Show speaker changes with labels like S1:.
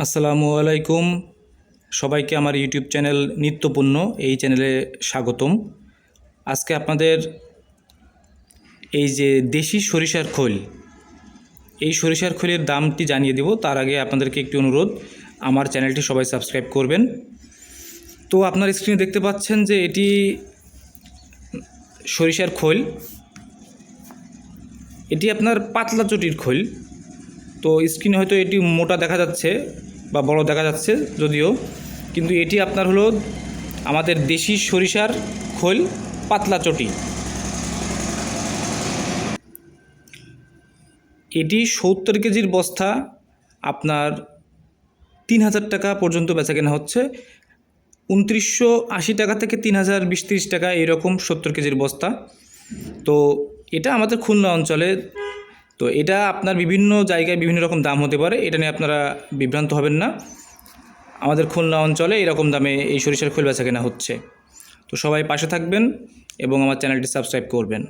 S1: আসসালামু আলাইকুম। সবাইকে আমার ইউটিউব চ্যানেল নিত্যপূর্ণ এই চ্যানেলে স্বাগতম। আজকে আপনাদের এই যে দেশি সরিষার খোল, এই সরিষার খোলের দামটি জানিয়ে দেব। তার আগে আপনাদেরকে একটি অনুরোধ, আমার চ্যানেলটি সবাই সাবস্ক্রাইব করবেন। তো আপনার স্ক্রিনে দেখতে পাচ্ছেন যে এটি সরিষার খোল। এটি আপনার পাতলা চটির খোল। তো স্ক্রিনে হয়তো এটি মোটা দেখা যাচ্ছে বা বড় দেখা যাচ্ছে যদিও। কিন্তু এটি আপনার হলো আমাদের দেশি সরিষার খোল, পাতলা চটি। এটি সত্তর কেজির বস্তা, আপনার তিন হাজার টাকা পর্যন্ত বেচা কেনা হচ্ছে। উনত্রিশশো আশি টাকা থেকে তিন হাজার বিশ টাকা এরকম সত্তর কেজির বস্তা। তো এটা আমাদের খুলনা অঞ্চলে তো এটা আপনার বিভিন্ন জায়গায় বিভিন্ন রকম দাম হতে পারে, এটা নিয়ে আপনারা বিভ্রান্ত হবেন না। আমাদের খুলনা অঞ্চলে এরকম দামে এই সরিষার খোল বেচা কেনা হচ্ছে। তো সবাই পাশে থাকবেন এবং আমার চ্যানেলটি সাবস্ক্রাইব করবেন।